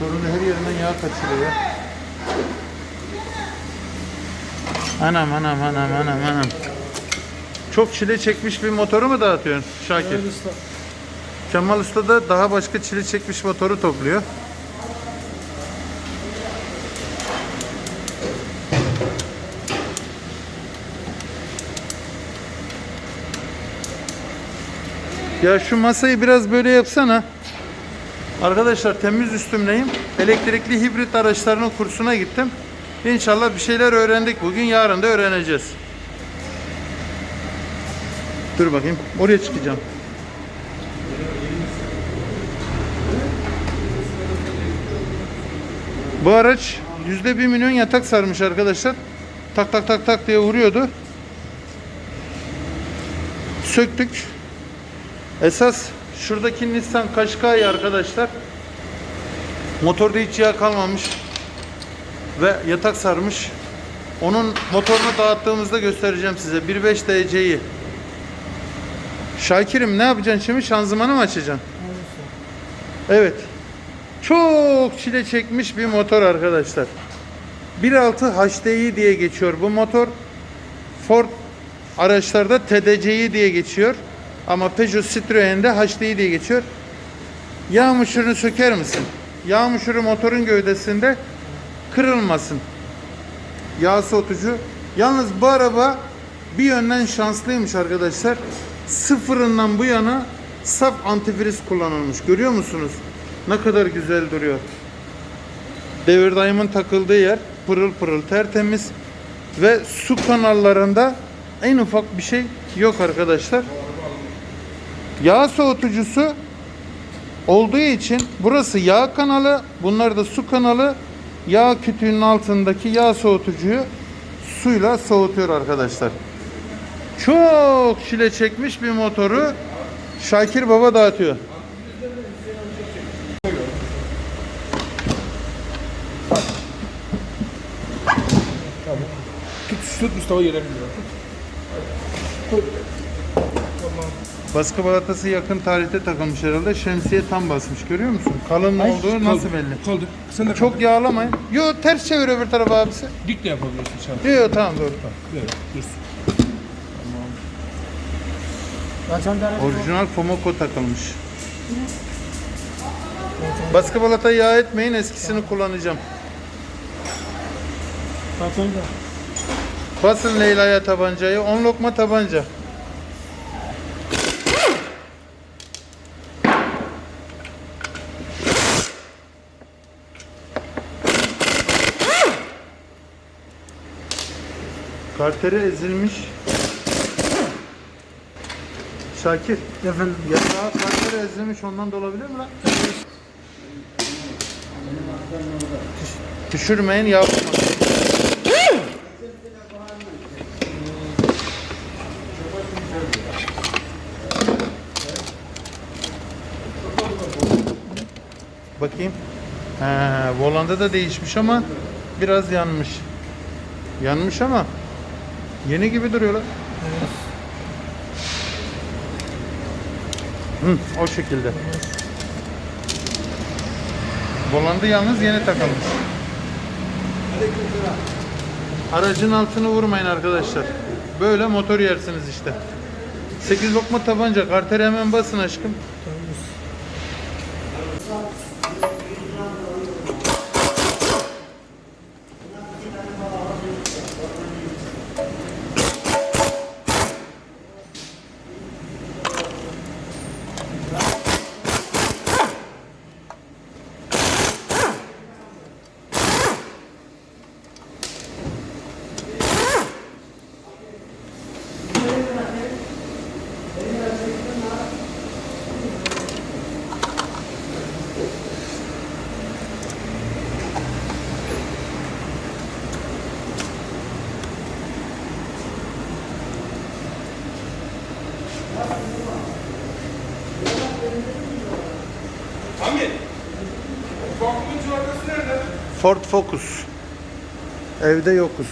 Motorun her yerinden yağ kaçırıyor. Anam anam anam anam anam. Çok çile çekmiş bir motoru mu dağıtıyorsun Şakir? Evet usta. Kemal Usta da daha başka çile çekmiş motoru topluyor. Ya şu masayı biraz böyle yapsana. Arkadaşlar temiz üstümleyim. Elektrikli hibrit araçlarının kursuna gittim. İnşallah bir şeyler öğrendik bugün. Yarın da öğreneceğiz. Dur bakayım. Oraya çıkacağım. Bu araç yüzde bir milyon yatak sarmış arkadaşlar. Tak tak tak tak diye vuruyordu. Söktük. Esas şuradaki Nissan Qashqai arkadaşlar. Motorda hiç yağ kalmamış. Ve yatak sarmış. Onun motorunu dağıttığımızda göstereceğim size. 1.5 DC'yi. Şakir'im ne yapacaksın şimdi? Şanzımanı mı açacaksın? Evet. Çok çile çekmiş bir motor arkadaşlar. 1.6 HDI diye geçiyor bu motor. Ford araçlarda TDC'yi diye geçiyor. Ama Peugeot Citroen'de HDI diye geçiyor. Yağ söker misin? Yağ motorun gövdesinde kırılmasın. Yağ soğutucu. Yalnız bu araba bir yönden şanslıymış arkadaşlar. Sıfırından bu yana saf antifriz kullanılmış. Görüyor musunuz? Ne kadar güzel duruyor. Devir dayımın takıldığı yer pırıl pırıl tertemiz ve su kanallarında en ufak bir şey yok arkadaşlar. Yağ soğutucusu olduğu için burası yağ kanalı, bunlar da su kanalı. Yağ kütüğünün altındaki yağ soğutucuyu suyla soğutuyor arkadaşlar. Çok çile çekmiş bir motoru Şakir Baba dağıtıyor. Tut, tut Mustafa yere bindiriyor. Tamam. Baskı balatası yakın tarihte takılmış herhalde. Şemsiye tam basmış görüyor musun? Kalın Ay, olduğu nasıl belli? Kaldır. Sen de Çok yağlamayın. Yo ters çevir öbür tarafa abisi. dik de yapabiliyorsun çarpı. Yo yo tamam doğru. Böyle dursun. Orijinal Fomoko takılmış. Baskı balata yağ etmeyin eskisini kullanacağım. Basın Leyla'ya tabancayı. 10 lokma tabanca. Karteri ezilmiş. Şakir. Efendim. Yatağı karteri ezilmiş ondan da olabilir mi lan? Düşürmeyin yapma. Bakayım. He, volanda da değişmiş ama biraz yanmış. Yanmış ama yeni gibi duruyorlar. Hı, o şekilde. Volanda yalnız yeni takılmış. Aracın altını vurmayın arkadaşlar. Böyle motor yersiniz işte. 8 lokma tabanca. Karteri hemen basın aşkım. Hamit. Ford Focus. Evde yokuz.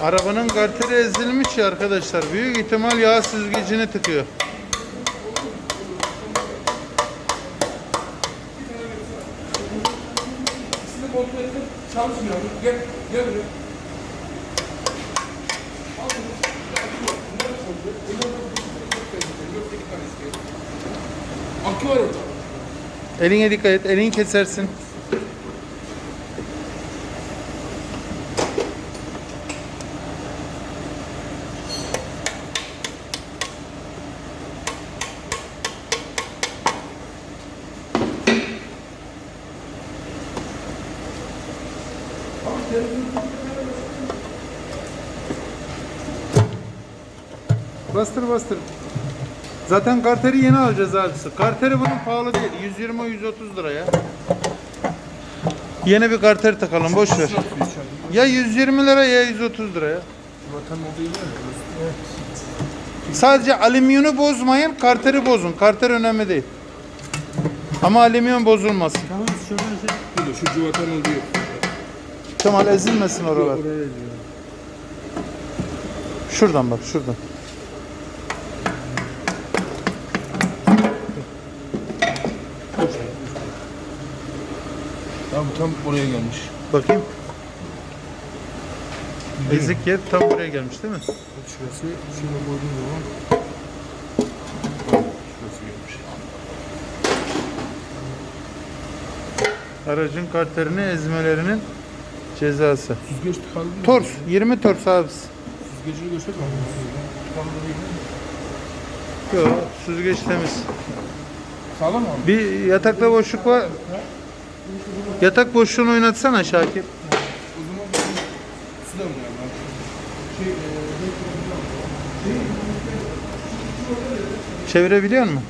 Arabanın karteri ezilmiş ya arkadaşlar. Büyük ihtimal yağ süzgecini tıkıyor. Çalışmıyor. Gel. Gel buraya. Al bunu. Bunları kontrol et. Bunları kontrol et. Yok, bir tane isteyelim. Akü var orada. Eline dikkat et. Elini kesersin. Bastır bastır. Zaten karteri yeni alacağız abisi. Karteri bunun pahalı değil. 120 130 lira ya. Yeni bir karter takalım boş ver. Ya 120 lira ya 130 lira ya. Vatan mi? Sadece alüminyonu bozmayın, karteri bozun. Karter önemli değil. Ama alüminyum bozulmasın. Tamam şey. Burada şu civatan olduğu yer. Kemal ezilmesin oralar. Şuradan bak, şuradan. Tamam tam oraya gelmiş. Bakayım. Ezik yer tam buraya gelmiş değil mi? Şurası şöyle koyduğum zaman şurası gelmiş. Aracın karterini ezmelerinin cezası. Süzgeç tıkalı değil mi? Tors, 20 tors abisi. Süzgecini mi? Tıkalı da değil mi? Yok, süzgeç temiz. Sağlam mı abi? Bir yatakta boşluk var. Yatak boşluğunu oynatsana Şakir. O zaman su da mı Çevirebiliyor musun?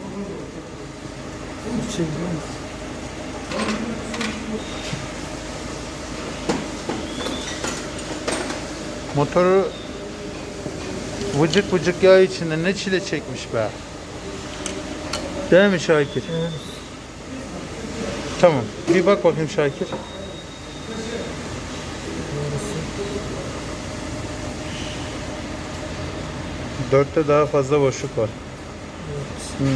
Motoru vıcık vıcık yağ içinde ne çile çekmiş be. Değil mi Şakir? Tamam. Bir bak bakayım Şakir. Dörtte daha fazla boşluk var. Hmm.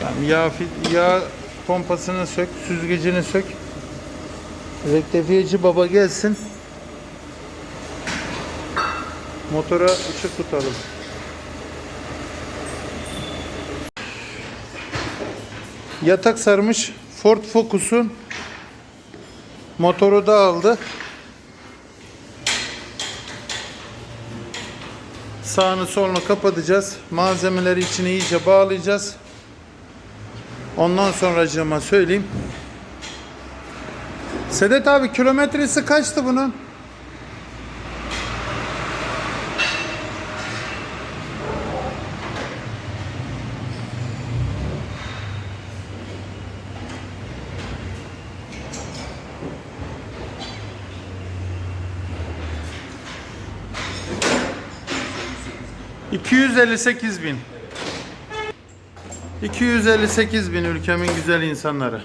Tamam, yağ pompasını sök, süzgecini sök. Rektifiyeci baba gelsin. Motora ışık tutalım. Yatak sarmış Ford Focus'un motoru da aldı. Sağını solunu kapatacağız. Malzemeleri içine iyice bağlayacağız. Ondan sonra acıma söyleyeyim. Sedet abi kilometresi kaçtı bunun? ...258 bin. 258 bin ülkemin güzel insanları.